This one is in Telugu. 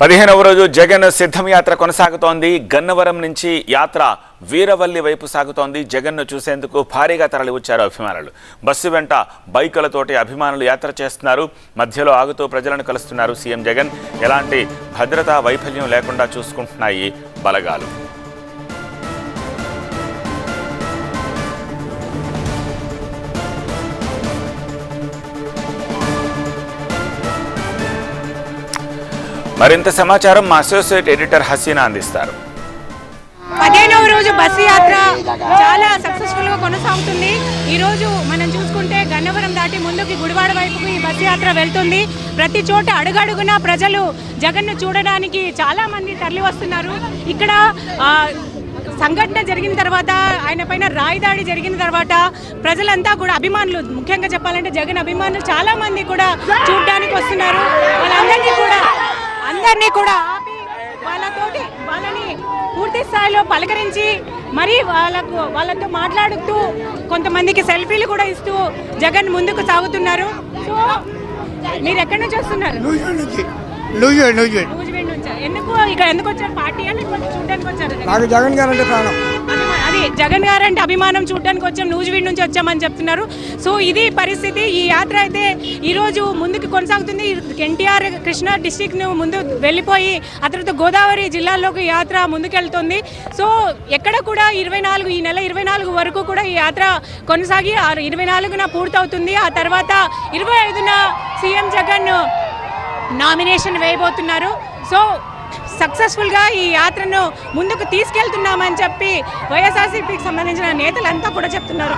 పదిహేనవ రోజు జగన్ సిద్ధం యాత్ర కొనసాగుతోంది. గన్నవరం నుంచి యాత్ర వీరవల్లి వైపు సాగుతోంది. జగన్ను చూసేందుకు భారీగా తరలివచ్చారు అభిమానులు. బస్సు వెంట బైకులతోటి అభిమానులు యాత్ర చేస్తున్నారు. మధ్యలో ఆగుతూ ప్రజలను కలుస్తున్నారు సీఎం జగన్. ఎలాంటి భద్రతా వైఫల్యం లేకుండా చూసుకుంటున్నాయి బలగాలు. మరింత సమాచారం మా అసోసియేట్ ఎడిటర్ హసీనా అందిస్తారు. పదిహేనవ రోజు బస్సు యాత్ర చాలా సక్సెస్ఫుల్గా కొనసాగుతుంది. ఈ రోజు మనం చూసుకుంటే గన్నవరం దాటి ముందుకి గుడివాడ వైపుకు ఈ బస్సు యాత్ర వెళ్తుంది. ప్రతి చోట అడుగడుగున ప్రజలు జగన్ను చూడడానికి చాలా మంది తరలి వస్తున్నారు. ఇక్కడ సంఘటన జరిగిన తర్వాత ఆయన పైన రాయిదాడి జరిగిన తర్వాత ప్రజలంతా కూడా అభిమానులు ముఖ్యంగా చెప్పాలంటే జగన్ అభిమానులు చాలా మంది కూడా చూడడానికి వస్తున్నారు. వాళ్ళందరినీ కూడా అందరినీ కూడా ఆపి వాళ్ళతోటి వాళ్ళని పూర్తి స్థాయిలో పలకరించి మరి వాళ్ళకు వాళ్ళతో మాట్లాడుతూ కొంతమందికి సెల్ఫీలు కూడా ఇస్తూ జగన్ ముందుకు సాగుతున్నారు. సో మీరు ఎక్కడి నుంచి వస్తున్నారు? ఎందుకు ఇక్కడ ఎందుకు వచ్చారు? పార్టీ లేకపోతే చూడడానికి వచ్చారు? నాకు జగన్ గారు అంటే ప్రాణం. అభిమా- అది జగన్ గారు అంటే అభిమానం చూడడానికి వచ్చాం నూజివీడ్ నుంచి వచ్చామని చెప్తున్నారు. సో ఇది పరిస్థితి. ఈ యాత్ర అయితే ఈరోజు ముందుకు కొనసాగుతుంది. ఎన్టీఆర్ కృష్ణా డిస్టిక్ ముందు వెళ్ళిపోయి ఆ తర్వాత గోదావరి జిల్లాల్లోకి యాత్ర ముందుకెళ్తుంది. సో ఎక్కడ కూడా ఇరవై నాలుగు ఈ నెల ఇరవై నాలుగు వరకు కూడా ఈ యాత్ర కొనసాగి ఇరవై నాలుగున పూర్తవుతుంది. ఆ తర్వాత ఇరవై ఐదున సీఎం జగన్ నామినేషన్ వేయబోతున్నారు. సో సక్సెస్ఫుల్గా ఈ యాత్రను ముందుకు తీసుకెళ్తున్నామని చెప్పి వైఎస్ఆర్సీపీకి సంబంధించిన నేతలంతా కూడా చెప్తున్నారు.